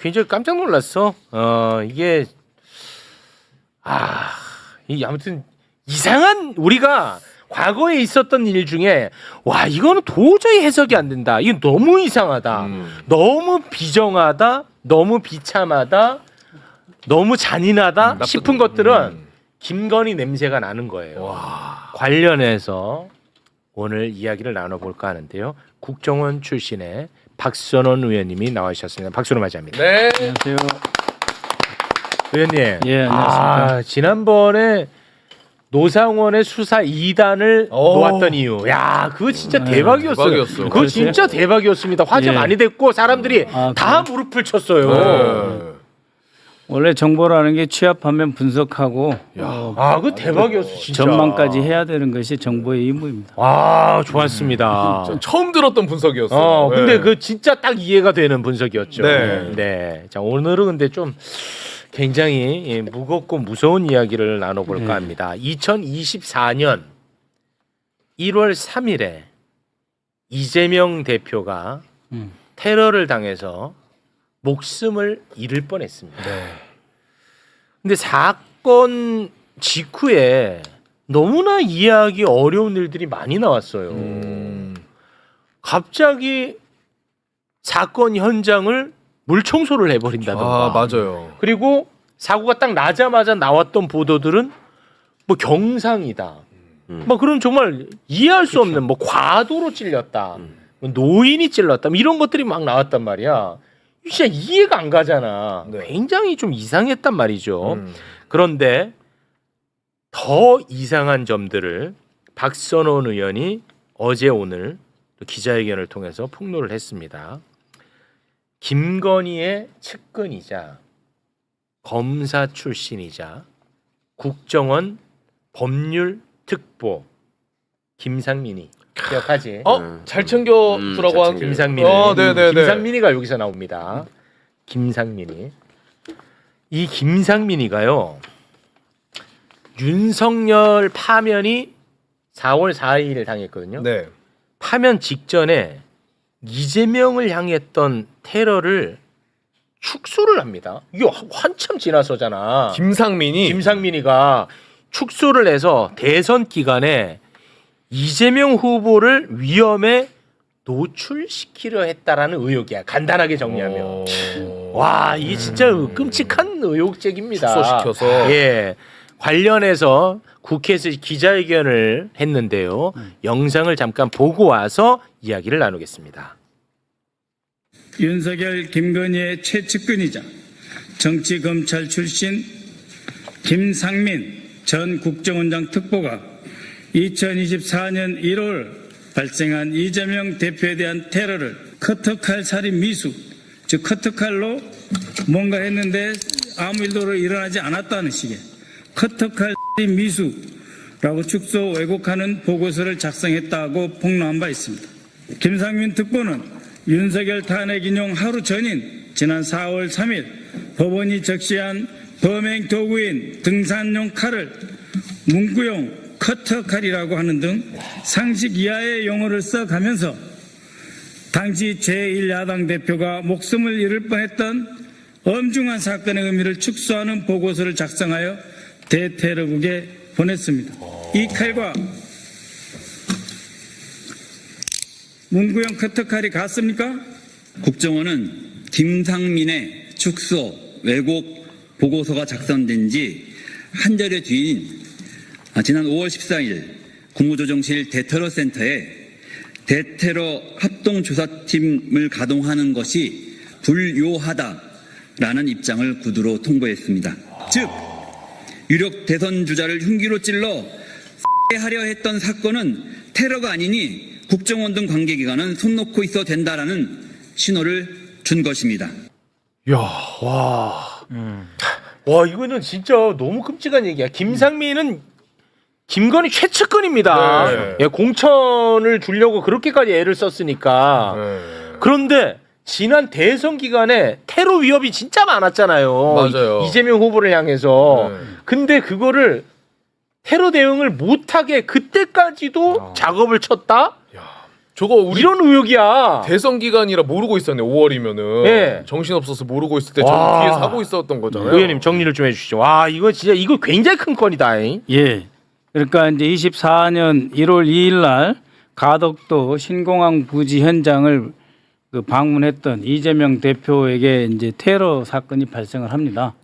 굉장히 깜짝 놀랐어. 어 이게 아, 이 아무튼 이상한 우리가 과거에 있었던 일 중에 와 이거는 도저히 해석이 안 된다. 이건 너무 이상하다. 음. 너무 비정하다. 너무 비참하다. 너무 잔인하다 나쁜- 싶은 것들은 음. 김건희 냄새가 나는 거예요. 관련해서 오늘 이야기를 나눠볼까 하는데요. 국정원 출신의 박선원 의원님이 나와 주셨습니다. 박수로 맞이합니다. 네. 안녕하세요. 의원님. 예, 안녕하십니까. 아, 지난번에 노상원의 수사 2단을 오. 놓았던 이유. 야, 그거 진짜 네, 대박이었어요. 대박이었어. 그거 그랬어요? 진짜 대박이었습니다. 화제 예. 많이 됐고 사람들이 아, 다 무릎을 쳤어요. 네. 원래 정보라는 게 취합하면 분석하고 어, 아, 그 대박이었어, 진짜. 전망까지 해야 되는 것이 정보의 임무입니다. 아, 좋았습니다. 전 처음 들었던 분석이었어요. 어, 근데 네. 그 진짜 딱 이해가 되는 분석이었죠. 네. 네. 자, 오늘은 근데 좀 굉장히 예, 무겁고 무서운 이야기를 나눠볼까 네. 합니다. 2024년 1월 3일에 이재명 대표가 음. 테러를 당해서 목숨을 잃을 뻔했습니다. 네. 근데 사건 직후에 너무나 이해하기 어려운 일들이 많이 나왔어요. 음. 갑자기 사건 현장을 물 청소를 해버린다던가. 아 맞아요. 그리고 사고가 딱 나자마자 나왔던 보도들은 뭐 경상이다. 뭐 그런 정말 이해할 수 없는 뭐 과도로 찔렸다. 뭐 노인이 찔렀다. 뭐 이런 것들이 막 나왔단 말이야. 진짜 이해가 안 가잖아. 네. 굉장히 좀 이상했단 말이죠. 음. 그런데 더 이상한 점들을 박선원 의원이 어제 오늘 또 기자회견을 통해서 폭로를 했습니다. 김건희의 측근이자 검사 출신이자 국정원 법률 특보 김상민이 기억하지? 어? 잘 챙겨 음, 두라고 잘 한 챙겨. 김상민이. 어, 네네네. 김상민이가 여기서 나옵니다. 김상민이. 이 김상민이가요. 윤석열 파면이 4월 4일에 당했거든요. 네. 파면 직전에 이재명을 향했던 테러를 축소를 합니다. 이게 한참 지나서잖아. 김상민이 김상민이가 축소를 해서 대선 기간에 이재명 후보를 위험에 노출시키려 했다라는 의혹이야. 간단하게 정리하면. 어. 와, 이게 진짜 끔찍한 의혹적입니다. 축소시켜서. 예. 관련해서 국회에서 기자회견을 했는데요. 영상을 잠깐 보고 와서 이야기를 나누겠습니다. 윤석열 김건희의 최측근이자 정치검찰 출신 김상민 전 국정원장 특보가 2024년 1월 발생한 이재명 대표에 대한 테러를 커터칼 살인 미수 즉 커터칼로 뭔가 했는데 아무 일도 일어나지 않았다는 식의 커터칼 살인 미수라고 축소 왜곡하는 보고서를 작성했다고 폭로한 바 있습니다. 김상민 특보는 윤석열 탄핵 인용 하루 전인 지난 4월 3일 법원이 적시한 범행 도구인 등산용 칼을 문구용 커터칼이라고 하는 등 상식 이하의 용어를 써가면서 당시 제1야당 대표가 목숨을 잃을 뻔했던 엄중한 사건의 의미를 축소하는 보고서를 작성하여 대테러국에 보냈습니다. 이 칼과 문구용 커터칼이 같습니까? 국정원은 김상민의 축소 왜곡 보고서가 작성된 지 한 달여 뒤인 아, 지난 5월 14일 국무조정실 대테러 센터에 대테러 합동조사팀을 가동하는 것이 불요하다라는 입장을 구두로 통보했습니다. 즉 유력 대선 주자를 흉기로 찔러 하려 했던 사건은 테러가 아니니 국정원 등 관계기관은 손 놓고 있어 된다라는 신호를 준 것입니다. 야, 와. 와, 이거는 진짜 너무 끔찍한 얘기야. 김상민은 김건희 최측근입니다. 네. 예, 공천을 주려고 그렇게까지 애를 썼으니까. 네. 그런데 지난 대선 기간에 테러 위협이 진짜 많았잖아요. 맞아요. 이재명 후보를 향해서. 네. 근데 그거를 테러 대응을 못하게 그때까지도 아. 작업을 쳤다? 저거 우리 이런 의혹이야. 대선 기간이라 모르고 있었네. 5월이면은 예. 정신 없어서 모르고 있을 때 와. 저는 뒤에 사고 있었던 거잖아요. 의원님 정리를 좀 해주시죠. 와 이거 진짜 이거 굉장히 큰 건이다. 잉? 예. 그러니까 이제 24년 1월 2일 날 가덕도 신공항 부지 현장을 그 방문했던 이재명 대표에게 이제 테러 사건이 발생을 합니다.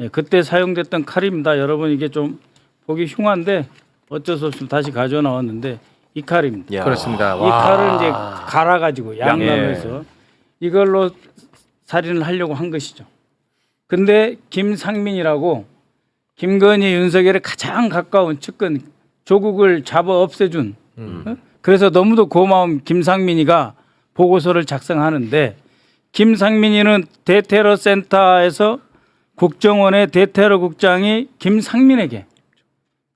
예, 그때 사용됐던 칼입니다. 여러분 이게 좀 보기 흉한데 어쩔 수 없이 다시 가져 나왔는데 이 칼입니다. 야. 그렇습니다. 이 와. 칼을 이제 갈아 가지고 양날로 예. 해서 이걸로 살인을 하려고 한 것이죠. 근데 김상민이라고 김건희 윤석열의 가장 가까운 측근 조국을 잡아 없애준 어? 그래서 너무도 고마운 김상민이가 보고서를 작성하는데 김상민이는 대테러 센터에서 국정원의 대테러 국장이 김상민에게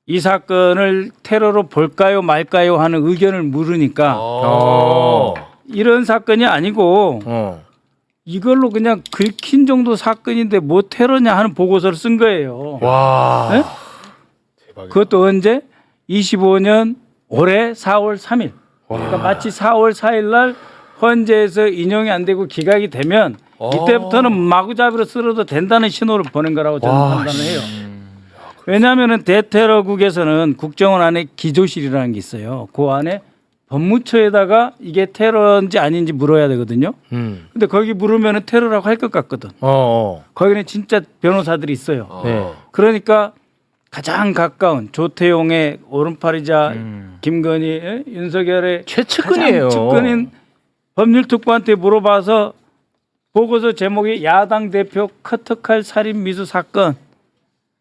이 사건을 테러로 볼까요 말까요 하는 의견을 물으니까 어. 이런 사건이 아니고 어. 이걸로 그냥 긁힌 정도 사건인데 뭐 테러냐 하는 보고서를 쓴 거예요. 와. 네? 그것도 언제? 25년 올해 4월 3일. 그러니까 마치 4월 4일 날 헌재에서 인용이 안 되고 기각이 되면 이때부터는 마구잡이로 쓸어도 된다는 신호를 보낸 거라고 저는 와, 판단을 해요. 왜냐하면 대테러국에서는 국정원 안에 기조실이라는 게 있어요. 그 안에 법무처에다가 이게 테러인지 아닌지 물어야 되거든요. 음. 근데 거기 물으면 테러라고 할 것 같거든. 어. 어. 거기는 진짜 변호사들이 있어요. 어. 네. 그러니까 가장 가까운 조태용의 오른팔이자 음. 김건희, 에? 윤석열의 최측근이에요. 측근인 법률특보한테 물어봐서 보고서 제목이 야당 대표 커터칼 살인 미수 사건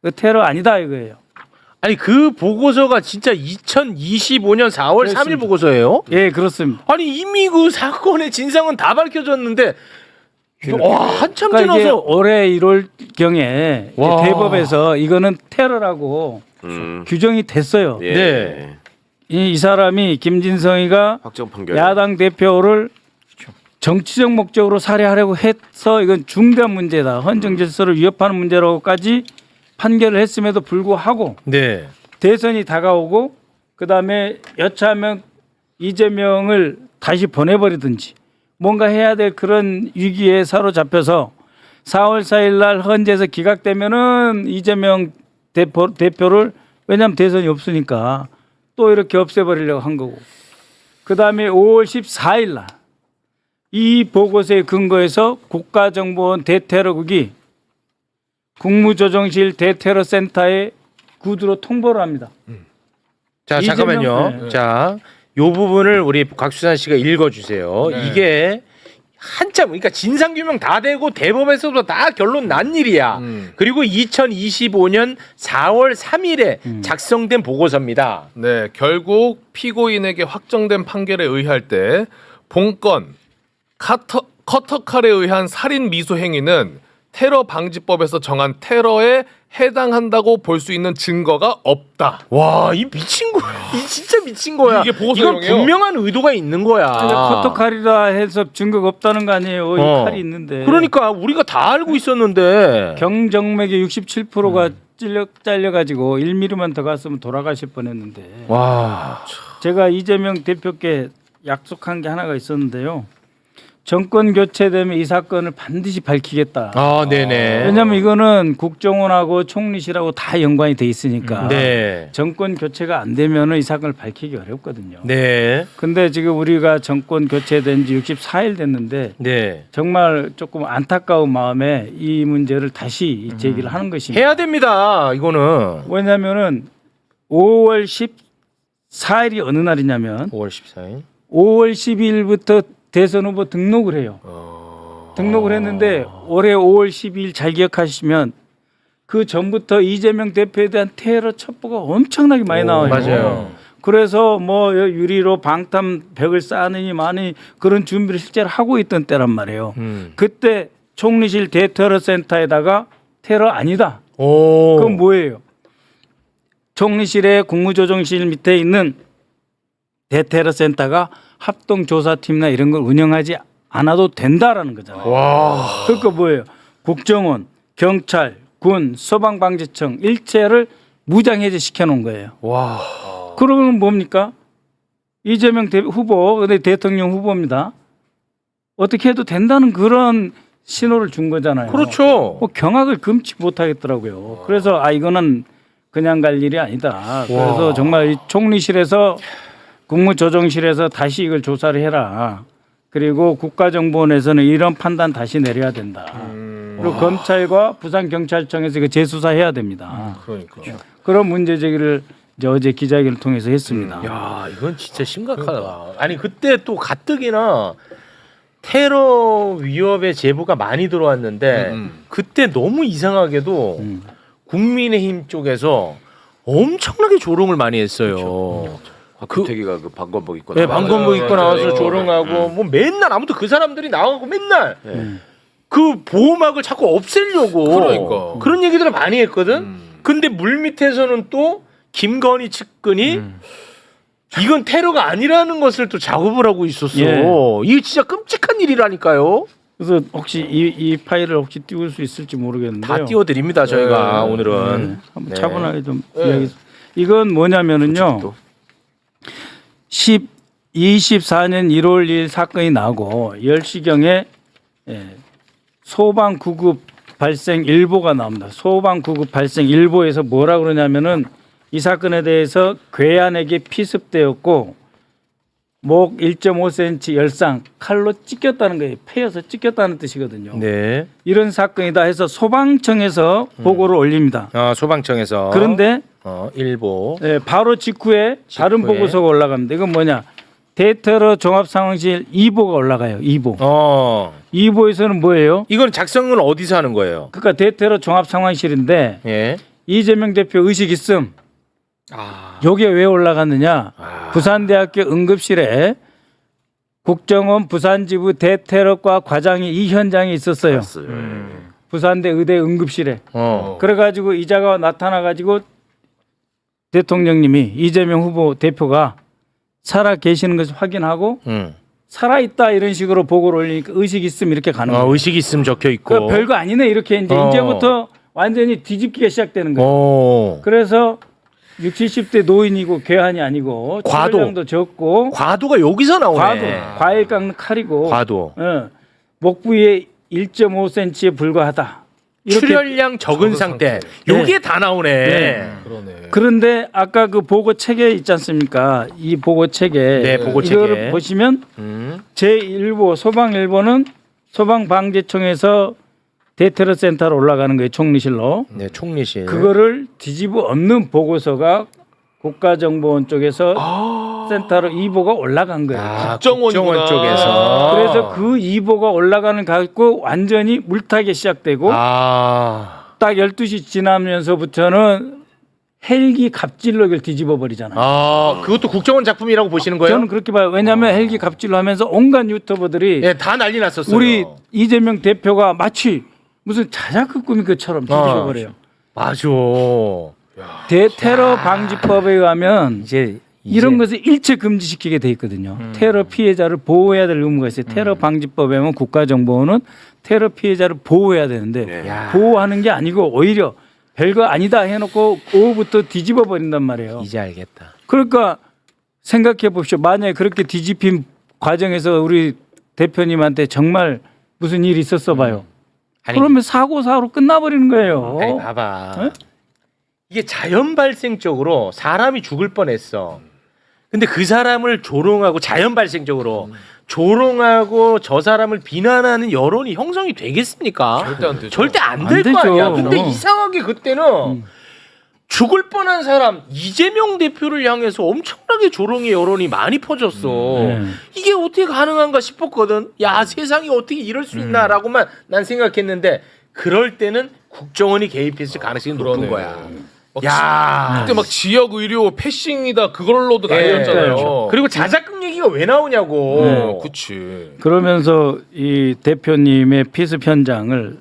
그 테러 아니다 이거예요. 아니 그 보고서가 진짜 2025년 4월 3일 그렇습니다. 보고서예요? 예 그렇습니다. 아니 이미 그 사건의 진상은 다 밝혀졌는데 와 한참 그러니까 이게 지나서 올해 1월 경에 와. 대법에서 이거는 테러라고 음. 규정이 됐어요. 예. 네. 이, 이 사람이 김진성이가 확정 판결. 야당 대표를 정치적 목적으로 살해하려고 해서 이건 중대한 문제다. 헌정 질서를 위협하는 문제라고까지 판결을 했음에도 불구하고 네. 대선이 다가오고 그다음에 여차하면 이재명을 다시 보내버리든지 뭔가 해야 될 그런 위기에 사로잡혀서 4월 4일 날 헌재에서 기각되면은 이재명 대표, 대표를 왜냐하면 대선이 없으니까 또 이렇게 없애버리려고 한 거고 그 다음에 5월 14일 날 이 보고서에 근거해서 국가정보원 대테러국이 국무조정실 대테러센터에 구두로 통보를 합니다. 자 이재명- 잠깐만요. 네. 자, 요 부분을 우리 곽수산 씨가 읽어주세요. 네. 이게 한참 그러니까 진상 규명 다 되고 대법에서도 다 결론 난 일이야. 음. 그리고 2025년 4월 3일에 음. 작성된 보고서입니다. 네, 결국 피고인에게 확정된 판결에 의할 때 본건 카터, 커터칼에 의한 살인 미수 행위는 테러 방지법에서 정한 테러에 해당한다고 볼 수 있는 증거가 없다. 와, 이 미친 거야. 이 진짜 미친 거야. 이게 보고서 이건 내용이에요? 분명한 의도가 있는 거야. 커터칼이라 해서 증거가 없다는 거 아니에요. 이 어. 칼이 있는데. 그러니까 우리가 다 알고 있었는데. 경정맥의 67%가 음. 찔려 잘려 가지고 1mm만 더 갔으면 돌아가실 뻔했는데. 와. 제가 이재명 대표께 약속한 게 하나가 있었는데요. 정권 교체되면 이 사건을 반드시 밝히겠다. 아, 네네. 왜냐하면 이거는 국정원하고 총리실하고 다 연관이 돼 있으니까. 네. 정권 교체가 안 되면 은 이 사건을 밝히기 어렵거든요. 네. 근데 지금 우리가 정권 교체된 지 64일 됐는데 네. 정말 조금 안타까운 마음에 이 문제를 다시 제기를 하는 것입니다. 해야 됩니다. 이거는. 왜냐하면은 5월 14일이 어느 날이냐면 5월 14일. 5월 12일부터 대선 후보 등록을 해요. 등록을 했는데 올해 5월 12일 잘 기억하시면 그 전부터 이재명 대표에 대한 테러 첩보가 엄청나게 많이 나와요. 맞아요. 그래서 뭐 유리로 방탄 벽을 쌓느니 많이 그런 준비를 실제로 하고 있던 때란 말이에요. 음. 그때 총리실 대테러 센터에다가 테러 아니다. 오. 그건 뭐예요? 총리실의 국무조정실 밑에 있는 대테러 센터가 합동 조사팀이나 이런 걸 운영하지 않아도 된다라는 거잖아요. 와. 그러니까 뭐예요? 국정원, 경찰, 군, 소방방지청 일체를 무장해제 시켜놓은 거예요. 와. 그러면 뭡니까? 이재명 대, 후보, 근데 대통령 후보입니다. 어떻게 해도 된다는 그런 신호를 준 거잖아요. 그렇죠. 뭐 경악을 금치 못하겠더라고요. 그래서 아 이거는 그냥 갈 일이 아니다. 그래서 정말 이 총리실에서 국무조정실에서 다시 이걸 조사를 해라. 그리고 국가정보원에서는 이런 판단 다시 내려야 된다. 그리고 검찰과 부산경찰청에서 이거 재수사해야 됩니다. 그러니까. 그런 문제 제기를 이제 어제 기자회견을 통해서 했습니다. 야, 이건 진짜 심각하다. 아니 그때 또 가뜩이나 테러 위협의 제보가 많이 들어왔는데 음. 그때 너무 이상하게도 음. 국민의힘 쪽에서 엄청나게 조롱을 많이 했어요. 박규태기가 그 방검복 입고 네, 나와서 방검복 맞아요, 입고 맞아요. 나와서 네. 조롱하고 뭐 맨날 아무튼 그 사람들이 나와고 맨날 음. 그 보호막을 자꾸 없애려고 그러니까. 그런 얘기들을 많이 했거든. 음. 근데 물 밑에서는 또 김건희 측근이 음. 이건 테러가 아니라는 것을 또 작업을 하고 있었어. 예. 이게 진짜 끔찍한 일이라니까요. 그래서 혹시 이, 이 파일을 혹시 띄울 수 있을지 모르겠는데요. 다 띄워드립니다 저희가 네. 오늘은. 네, 한번 네. 차분하게 좀 네. 이야기. 이건 뭐냐면은요. 10 24년 1월 1일 사건이 나고 10시경에 예, 소방 구급 발생 일보가 나옵니다. 소방 구급 발생 일보에서 뭐라 그러냐면은 이 사건에 대해서 괴한에게 피습되었고 목 1.5cm 열상 칼로 찢겼다는 거예요. 패여서 찢겼다는 뜻이거든요. 네. 이런 사건이다 해서 소방청에서 보고를 올립니다. 아 소방청에서. 그런데 어 일보. 예, 바로 직후에, 다른 직후에. 보고서가 올라갑니다. 이건 뭐냐? 대테러 종합 상황실 2보가 올라가요. 2보. 어 2보에서는 뭐예요? 이건 작성은 어디서 하는 거예요? 그러니까 대테러 종합 상황실인데 예. 이재명 대표 의식 있음. 아. 여기에 왜 올라갔느냐? 부산대학교 응급실에 국정원 부산지부 대테러과 과장이 이 현장에 있었어요. 음. 부산대 의대 응급실에. 어. 그래가지고 이자가 나타나가지고 대통령님이 이재명 후보 대표가 살아 계시는 것을 확인하고 음. 살아 있다 이런 식으로 보고를 올리니까 의식 있음 이렇게 가는 어, 거예요. 의식 있음 적혀 있고. 그 별거 아니네 이렇게 이제 어. 이제부터 완전히 뒤집기가 시작되는 거예요. 어. 그래서 60, 70대 노인이고 괴한이 아니고 과도. 출혈량도 적고 과도가 여기서 나오네. 과도 과일 깎는 칼이고 과도. 어, 목 부위에 1.5cm에 불과하다. 출혈량 적은 상태. 요게 다 나오네. 네. 그러네. 그런데 아까 그 보고 책에 있지 않습니까? 이 보고 책에 네, 보고 이거를 책에. 보시면 음. 제1보 소방일보는 소방 방재청에서 대테러 센터로 올라가는 거예요. 총리실로. 네, 총리실. 그거를 뒤집어 엎는 보고서가 국가정보원 쪽에서 센터로 2보가 올라간 거예요. 아. 국정원 쪽에서. 그래서 그 2보가 올라가는 갖고 완전히 물타기 시작되고 아. 딱 12시 지나면서부터는 헬기 갑질로 이걸 뒤집어 버리잖아요. 아, 그것도 국정원 작품이라고 보시는 거예요? 저는 그렇게 봐요. 왜냐하면 헬기 갑질로 하면서 온갖 유튜버들이 예, 다 난리 났었어요. 우리 이재명 대표가 마치 무슨 자작극 꾸민 것처럼 뒤집어 버려요. 맞아. 대 테러 방지법에 의하면 이제 이런 이제- 것을 일체 금지시키게 돼 있거든요. 테러 피해자를 보호해야 될 의무가 있어요. 테러 방지법에 면 국가정보원은 테러 피해자를 보호해야 되는데 야. 보호하는 게 아니고 오히려 별거 아니다 해놓고 오후부터 뒤집어 버린단 말이에요. 이제 알겠다. 그러니까 생각해 보십시오. 만약에 그렇게 뒤집힌 과정에서 우리 대표님한테 정말 무슨 일이 있었어 봐요. 아니, 그러면 사고 사고로 끝나버리는 거예요. 아니 봐봐. 어? 이게 자연 발생적으로 사람이 죽을 뻔했어. 근데 그 사람을 조롱하고 자연 발생적으로 조롱하고 저 사람을 비난하는 여론이 형성이 되겠습니까? 절대 안 되죠. 절대 안안될거 되죠. 아니야. 근데 그럼. 이상하게 그때는 죽을 뻔한 사람 이재명 대표를 향해서 엄청나게 조롱의 여론이 많이 퍼졌어. 네. 이게 어떻게 가능한가 싶었거든. 야 세상이 어떻게 이럴 수 있나라고만 난 생각했는데 그럴 때는 국정원이 개입했을 가능성이 높은. 거야. 막 야. 그때 막 지역 의료 패싱이다 그걸로도 예. 난리였잖아요. 그리고 자작극 얘기가 왜 나오냐고. 어, 그치. 그러면서 이 대표님의 피습 현장을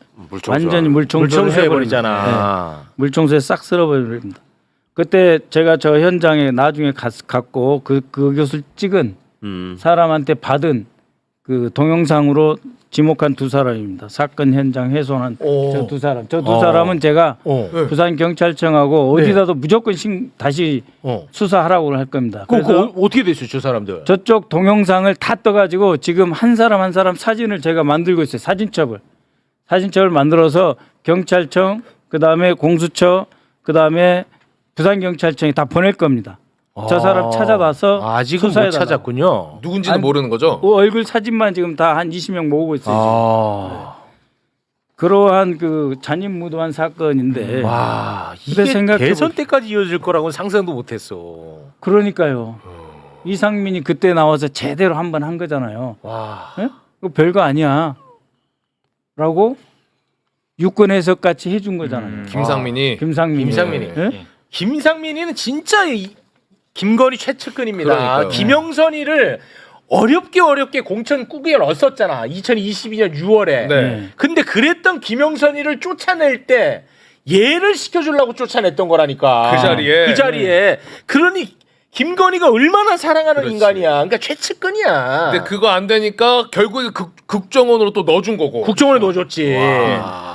완전히 물청소를 물청소해 해버립니다. 버리잖아. 네. 물청소에 싹 쓸어버립니다. 그때 제가 저 현장에 나중에 갔, 갔고 그 그것을 찍은 음. 사람한테 받은 그 동영상으로 지목한 두 사람입니다. 사건 현장 훼손한 오. 저두 사람. 저 두 어. 사람은 제가 어. 네. 부산 경찰청하고 네. 어디다도 무조건 신, 다시 어. 수사하라고 할 겁니다. 그, 그래서 그 어떻게 됐어요, 저 사람들? 저쪽 동영상을 다 떠가지고 지금 한 사람 한 사람 사진을 제가 만들고 있어요. 사진첩을 사진첩을 만들어서 경찰청 그 다음에 공수처 그 다음에 부산 경찰청에 다 보낼 겁니다. 저 사람 찾아가서 아, 아직은 못 수사해달라고. 찾았군요. 누군지는 아니, 모르는 거죠? 어, 얼굴 사진만 지금 다 한 20명 모으고 있어요. 지금. 아. 그러한 그 잔인무도한 사건인데 와, 이게 생각해보- 대선 때까지 이어질 거라고는 상상도 못했어. 그러니까요. 이상민이 그때 나와서 제대로 한 번 한 거잖아요. 와, 예? 그거 별거 아니야. 라고 유권 해석 같이 해준 거잖아요. 김상민이 김상민이. 김상민이. 예? 김상민이는 진짜 이, 김건희 최측근입니다. 그러니까요. 김영선이를 어렵게 어렵게 공천 꾸기에 넣었었잖아. 2022년 6월에. 네. 근데 그랬던 김영선이를 쫓아낼 때 얘를 시켜주려고 쫓아냈던 거라니까. 그 자리에. 그 자리에. 그러니 김건희가 얼마나 사랑하는 그렇지. 인간이야. 그러니까 최측근이야. 근데 그거 안 되니까 결국에 극, 국정원으로 또 넣어준 거고. 국정원에 넣어줬지. 아.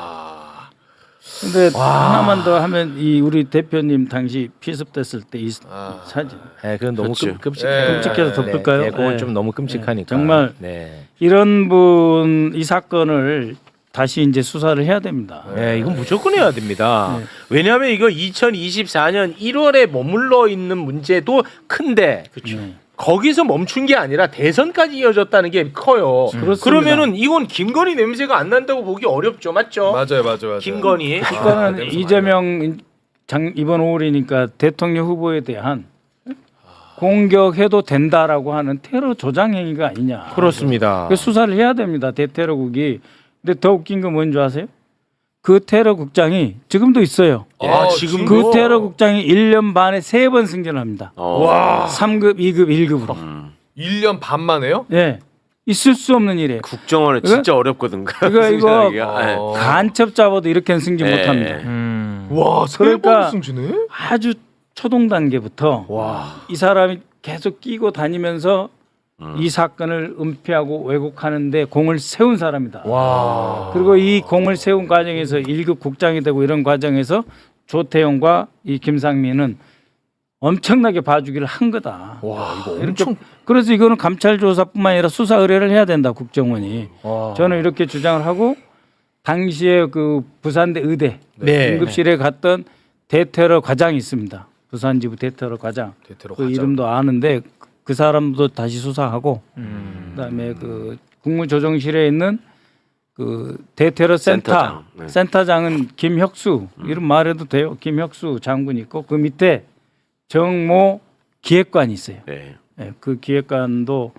근데 하나만 더 하면 이 우리 대표님 당시 피습됐을 때이 아. 사진 네, 그건 너무 그렇죠. 끔, 끔찍해. 네. 끔찍해서 덮을까요? 네, 그건 네. 좀 너무 끔찍하니까. 네, 정말 네. 이런 분 이 사건을 다시 이제 수사를 해야 됩니다. 네, 이건 무조건 해야 됩니다. 네. 왜냐하면 이거 2024년 1월에 머물러 있는 문제도 큰데 네. 거기서 멈춘 게 아니라 대선까지 이어졌다는 게 커요. 그렇습니다. 그러면은 이건 김건희 냄새가 안 난다고 보기 어렵죠, 맞죠? 맞아요, 맞아요, 맞아요. 김건희. 이거는 냄새 이재명 장 이번 5월이니까 대통령 후보에 대한 공격해도 된다라고 하는 테러 조장 행위가 아니냐. 그렇습니다. 그 수사를 해야 됩니다. 대테러국이. 근데 더 웃긴 건 뭔지 아세요? 그 테러 국장이 지금도 있어요. 아, 아, 지금 그그 테러 국장이 1년 반에 세 번 승진합니다. 어. 와. 3급, 2급, 1급으로. 음. 1년 반 만에요? 예. 있을 수 없는 일이에요. 국정원은 이거? 진짜 어렵거든. 이거, 이거 승진하기가. 네. 어. 간첩 잡아도 이렇게는 승진 네. 못 합니다. 음. 와, 세 그러니까- 번 승진해? 아주 초동 단계부터 와. 이 사람이 계속 끼고 다니면서 음. 이 사건을 은폐하고 왜곡하는데 공을 세운 사람이다. 와. 그리고 이 공을 세운 과정에서 1급 국장이 되고 이런 과정에서 조태용과 이 김상민은 엄청나게 봐주기를 한 거다. 와, 이거 이렇게 엄청 그래서 이거는 감찰 조사뿐만 아니라 수사 의뢰를 해야 된다 국정원이. 와. 저는 이렇게 주장을 하고 당시에 그 부산대 의대 네. 응급실에 갔던 대테러 과장이 있습니다. 부산지부 대테러 과장. 대테러 그 과장. 이름도 아는데 그- 그 사람도 다시 수사하고 음. 그다음에 그 국무조정실에 있는 그 대테러 센터 센터장, 네. 센터장은 김혁수 이름 말해도 돼요. 김혁수 장군 있고 그 밑에 정모 기획관이 있어요. 네. 예, 그 기획관도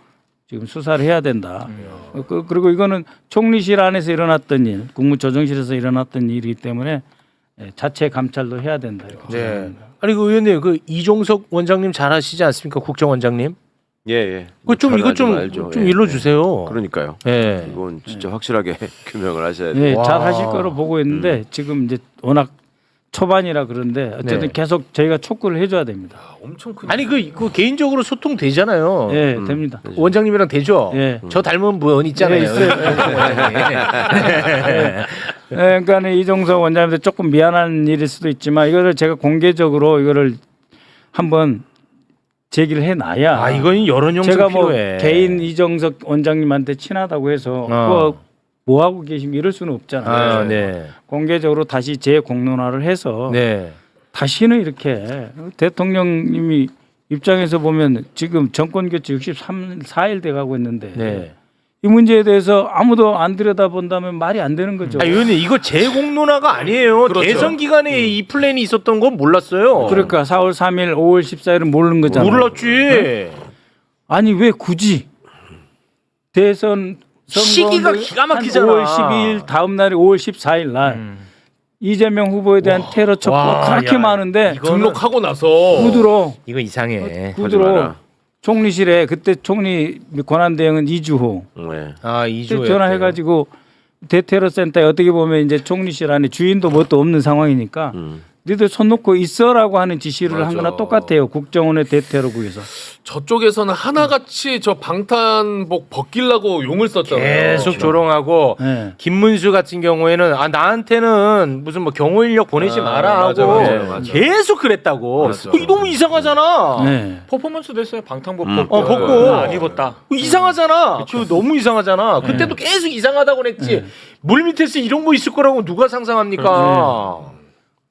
지금 수사를 해야 된다. 어, 그, 그리고 이거는 총리실 안에서 일어났던 일, 국무조정실에서 일어났던 일이기 때문에 예, 자체 감찰도 해야 된다. 이렇게 네. 생각합니다. 아니 그 의원님 그 이종석 원장님 잘 아시지 않습니까? 국정원장님. 예, 예. 그좀잘 이거 좀 알죠. 좀 예, 일러 예. 주세요. 그러니까요. 예. 이건 진짜 확실하게 규명을 하셔야 돼요. 예, 와. 잘 하실 거로 보고 있는데 지금 이제 워낙 초반이라 그런데 어쨌든 네. 계속 저희가 촉구를 해줘야 됩니다. 아, 엄청 큰. 아니 그, 그 개인적으로 소통 되잖아요. 예, 음. 됩니다. 원장님이랑 되죠. 예. 저 닮은 분 있잖아요. 예, 있어요. 예, 그러니까 이종석 원장님도 조금 미안한 일일 수도 있지만 이거를 제가 공개적으로 이거를 한번 제기를 해놔야. 아 이건 여론 형성 제가 뭐 필요해. 개인 이정석 원장님한테 친하다고 해서 어. 뭐 하고 계시면 이럴 수는 없잖아요. 아, 네. 공개적으로 다시 재공론화를 해서 네. 다시는 이렇게 대통령님이 입장에서 보면 지금 정권 교체 63 4일 돼 가고 있는데 네. 이 문제에 대해서 아무도 안 들여다본다면 말이 안 되는 거죠. 아 의원님 이거 재공론화가 아니에요. 그렇죠. 대선 기간에 이 플랜이 있었던 건 몰랐어요. 그러니까 4월 3일, 5월 14일은 모르는 거잖아요. 몰랐지. 아니 왜 굳이 대선 시기가 뭐 기가 한 막히잖아. 5월 12일 다음 날이 5월 14일 날 이재명 후보에 대한 테러 첩보가 와, 그렇게 야, 많은데 등록하고 나서 구두로 이거 이상해. 구두로 마라. 총리실에 그때 총리 권한 대행은 이주호 네. 아 이조 전화해가지고 대테러 센터에 어떻게 보면 이제 총리실 안에 주인도 뭣도 없는 상황이니까 음. 너희들 손 놓고 있어라고 하는 지시를 한 맞아. 거나 똑같아요. 국정원의 대테러국에서. 저쪽에서는 하나같이 저 방탄복 벗기려고 용을 썼잖아요. 계속 조롱하고 네. 김문수 같은 경우에는 아 나한테는 무슨 뭐 경호 인력 보내지 아, 마라 맞아, 하고 맞아, 맞아. 계속 그랬다고. 맞아. 그게 너무 이상하잖아. 네. 퍼포먼스 됐어요. 방탄복 음. 벗고. 어 벗고 안 입었다. 그거 이상하잖아. 그 너무 이상하잖아. 그때도 계속 이상하다고 그랬지. 물 밑에서 이런 거 있을 거라고 누가 상상합니까?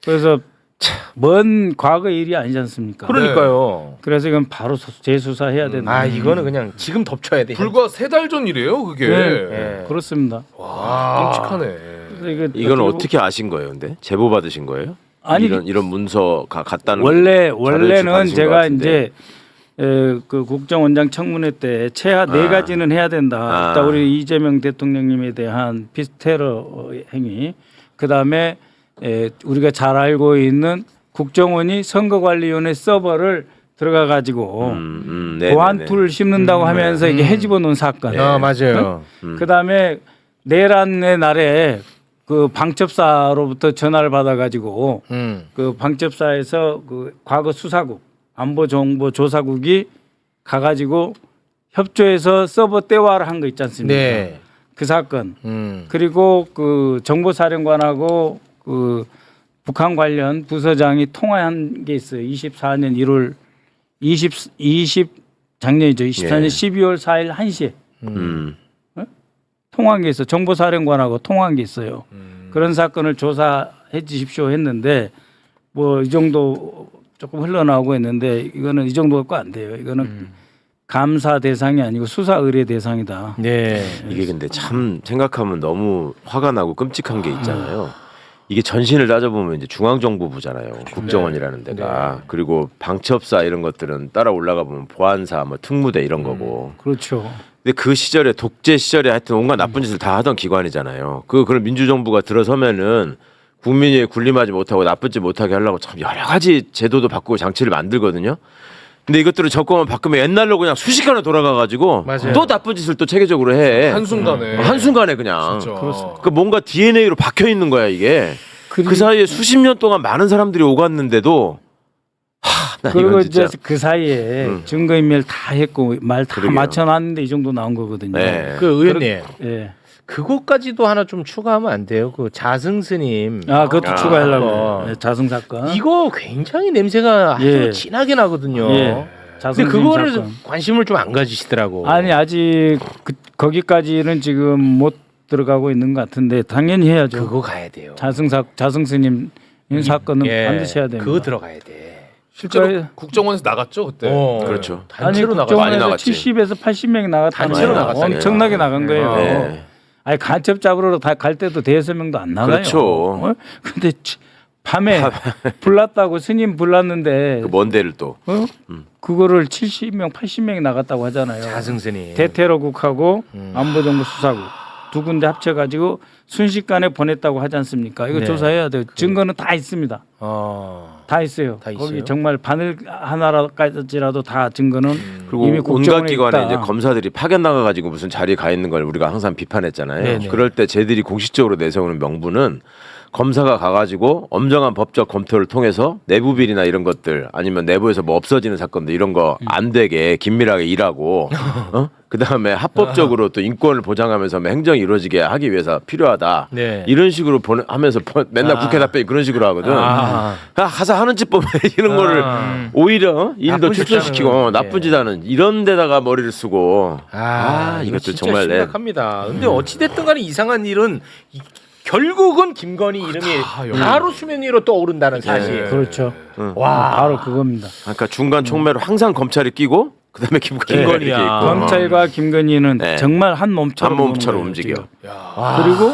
그래서 먼 과거 일이 아니지 않습니까? 그러니까요. 그래서 이건 바로 수- 재수사해야 된다. 아 이거는 그냥 지금 덮쳐야 돼. 불과 세 달 전이래요, 그게. 네. 예. 그렇습니다. 와, 끔찍하네. 그래서 이거 이건 어떻게 어떻게 아신 거예요, 근데 제보 받으신 거예요? 아니, 이런 이런 문서가 갔다는 원래 원래는 받으신 것 제가 같은데. 이제 에, 그 국정원장 청문회 때 최하 네 아. 가지는 해야 된다. 아. 일단 우리 이재명 대통령님에 대한 피스테러 행위, 그 다음에 우리가 잘 알고 있는 국정원이 선거관리위원회 서버를 들어가 가지고 음, 음, 네네네. 보안 툴을 심는다고 하면서 이게 해집어 놓은 사건. 아 맞아요. 음. 그 다음에 내란의 날에 그 방첩사로부터 전화를 받아 가지고 음. 그 방첩사에서 그 과거 수사국 안보정보조사국이 가가지고 협조해서 서버 떼와를 한 거 있지 않습니까? 네. 그 사건 음. 그리고 그 정보사령관하고 그 북한 관련 부서장이 통화한 게 있어요. 24년 1월 20 20 작년이죠. 24년 예. 12월 4일 1시에 음. 통화한 게 있어. 정보사령관하고 통화한 게 있어요. 그런 사건을 조사해 주십시오 했는데 뭐 이 정도 조금 흘러나오고 있는데 이거는 이 정도 갖고 안 돼요. 이거는 감사 대상이 아니고 수사 의뢰 대상이다. 네. 이게 근데 참 생각하면 너무 화가 나고 끔찍한 게 있잖아요. 이게 전신을 따져보면 이제 중앙정보부잖아요. 국정원이라는 데가. 그리고 방첩사 이런 것들은 따라 올라가 보면 보안사, 뭐 특무대 이런 거고. 그렇죠. 근데 그 시절에 독재 시절에 하여튼 온갖 나쁜 짓을 다 하던 기관이잖아요. 그 그런 민주정부가 들어서면은 국민이 군림하지 못하고 나쁜 짓 못하게 하려고 참 여러 가지 제도도 바꾸고 장치를 만들거든요. 근데 이것들을 정권만 바꾸면 옛날로 그냥 순식간에 돌아가가지고 맞아요. 또 나쁜 짓을 또 체계적으로 해. 한순간에. 어, 한순간에 그냥. 진짜. 그 뭔가 DNA로 박혀 있는 거야 이게. 그리고, 그 사이에 수십 년 동안 많은 사람들이 오갔는데도 하, 나 그리고 이건 이제 진짜. 그 사이에 음. 증거인멸 다 했고 말 다 그러게요. 맞춰놨는데 이 정도 나온 거거든요. 네. 그 의원님 예. 그것까지도 하나 좀 추가하면 안 돼요? 그 자승 스님 아 그것도 아, 추가하려고 어. 예, 자승 사건. 이거 굉장히 냄새가 아주 예. 진하게 나거든요. 예. 근데 자승 그거를 사건. 관심을 좀 안 가지시더라고. 아니 아직 그, 거기까지는 지금 못 들어가고 있는 것 같은데 당연히 해야죠. 그거 가야 돼요. 자승사 자승 스님 이 사건은 예. 반드시 해야 됩니다. 그거 들어가야 돼. 실제로 그러니까- 국정원에서 나갔죠, 그때. 어, 그렇죠. 단체로 나가. 많이 국정원에서 나갔지. 70에서 80명이 나갔다는 단체로. 나갔어요. 엄청나게 나간 거예요. 네. 아니 간첩 잡으러 다갈 때도 대여섯 명도 안 나가요. 그렇죠. 어? 근데 치- 밤에 불났다고 스님 불났는데 그먼 데를 또. 어? 그거를 70명, 80명이 나갔다고 하잖아요. 자승스님. 대테러국하고 음. 안보정보수사국 두 군데 합쳐가지고 순식간에 보냈다고 하지 않습니까? 이거 네. 조사해야 돼요. 증거는 다 있습니다. 어. 다 있어요. 다 거기 있어요? 정말 바늘 하나까지라도 다 증거는 그리고 이미 온갖 국정원에 기관에 있다. 이제 검사들이 파견 나가 가지고 무슨 자리에 가 있는 걸 우리가 항상 비판했잖아요. 네네. 그럴 때 쟤들이 공식적으로 내세우는 명분은 검사가 가가지고 엄정한 법적 검토를 통해서 내부 비리나 이런 것들 아니면 내부에서 뭐 없어지는 사건들 이런 거 음. 안 되게 긴밀하게 일하고 어? 그 다음에 합법적으로 또 인권을 보장하면서 뭐 행정이 이루어지게 하기 위해서 필요하다. 네. 이런 식으로 보내, 하면서 보- 맨날 아. 국회다 빼 그런 식으로 하거든. 아. 그냥 가서 하는 짓 보면 이런 아. 거를 오히려 일도 나쁜 짓 축소시키고 하는, 어, 나쁜 예. 짓 하는 이런 데다가 머리를 쓰고 아, 아, 이것도 정말 내- 심각합니다. 근데 어찌 됐든 간에 이상한 일은 이- 결국은 김건희 이름이 다 여기- 바로 수면 위로 떠오른다는 사실. 네. 그렇죠. 와. 바로 그겁니다. 그러니까 중간 총매로 항상 검찰이 끼고 그다음에 김건희 김건희야. 이렇게 있고 검찰과 김건희는 네. 정말 한 몸처럼 한 몸처럼 움직여. 와. 그리고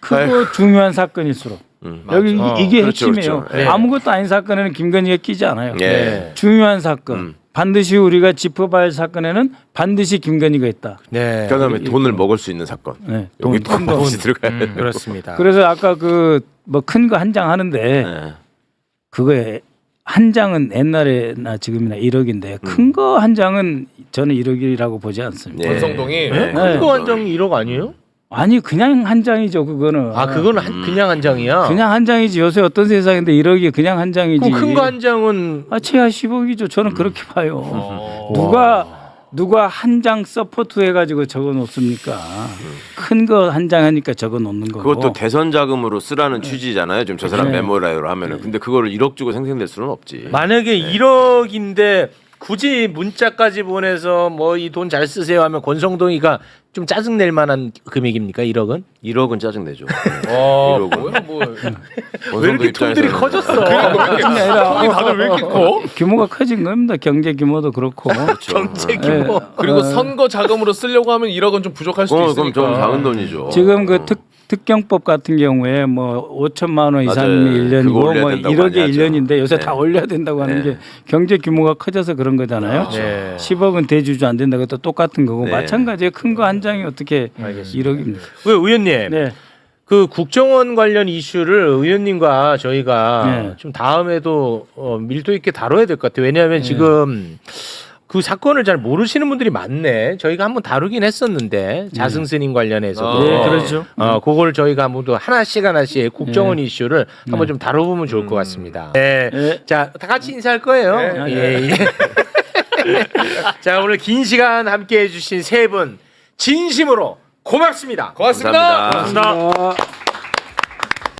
크고 중요한 사건일수록 음. 여기 이- 어, 이게 그렇죠, 핵심이에요. 그렇죠. 네. 아무것도 아닌 사건에는 김건희가 끼지 않아요. 예. 네. 중요한 사건 음. 반드시 우리가 짚어봐야 할 사건에는 반드시 김건희가 있다. 네. 그다음에 돈을 먹을 수 있는 사건 네, 여기 돈. 돈 반드시 들어가야 돼. 음, 그렇습니다. 그래서 아까 그 뭐 큰 거 한 장 하는데 네. 그거에 한 장은 옛날에나 지금이나 1억인데 음. 큰거 한 장은 저는 1억이라고 보지 않습니다. 예. 권성동이 네. 큰거 한정 1억 아니에요? 아니 그냥 한 장이죠 그거는. 아 그거는 한, 그냥 한 장이야. 그냥 한 장이지 요새 어떤 세상인데 1억이 그냥 한 장이지. 그럼 큰 거 한 장은 아 최하 10억이죠. 저는 그렇게 봐요. 어. 누가 누가 한 장 서포트 해가지고 적어 놓습니까? 큰 거 한 장 하니까 적어 놓는 거고. 그것도 대선 자금으로 쓰라는 취지잖아요. 지금 저 사람 네. 메모라이로 하면은. 근데 그거를 1억 주고 생생될 수는 없지. 만약에 1억인데 굳이 문자까지 보내서 뭐 이 돈 잘 쓰세요 하면 권성동이가 좀 짜증 낼 만한 금액입니까 1억은? 1억은 짜증 내죠. 어, 이러고. 뭐야 뭐. 왜 이렇게 톤들이 커졌어? 톤이 다들 왜 이렇게 커? 규모가 커진 겁니다. 경제 규모도 그렇고. 정체 규모. 그리고 어. 선거 자금으로 쓰려고 하면 1억은 좀 부족할 수도 그럼, 있으니까. 그럼 좀 작은 돈이죠. 지금 그 특, 특경법 같은 경우에 뭐 5천만 원 이상이면 맞아요. 그거 1년이고 올려야 뭐 된다고 1억에 많이 하죠. 1년인데 요새 네. 다 올려야 된다고 하는 네. 게 경제 규모가 커져서 그런 거잖아요. 네. 10억은 대주주 안 된다고 또 똑같은 거고 네. 마찬가지예요. 큰거 한 장이 어떻게 알겠습니다. 1억입니까? 왜 의원님? 네. 그 국정원 관련 이슈를 의원님과 저희가 네. 좀 다음에도 어, 밀도 있게 다뤄야 될 것 같아요. 왜냐하면 지금 그 사건을 잘 모르시는 분들이 많네. 저희가 한번 다루긴 했었는데 자승 스님 관련해서도. 네, 그렇죠. 어, 그걸 저희가 모두 하나씩 하나씩 국정원 이슈를 한번 좀 다뤄보면 좋을 것 같습니다. 네. 네. 자, 다 같이 인사할 거예요. 네. 예, 예. 자, 오늘 긴 시간 함께 해주신 세 분 진심으로 고맙습니다. 고맙습니다. 감사합니다. 고맙습니다.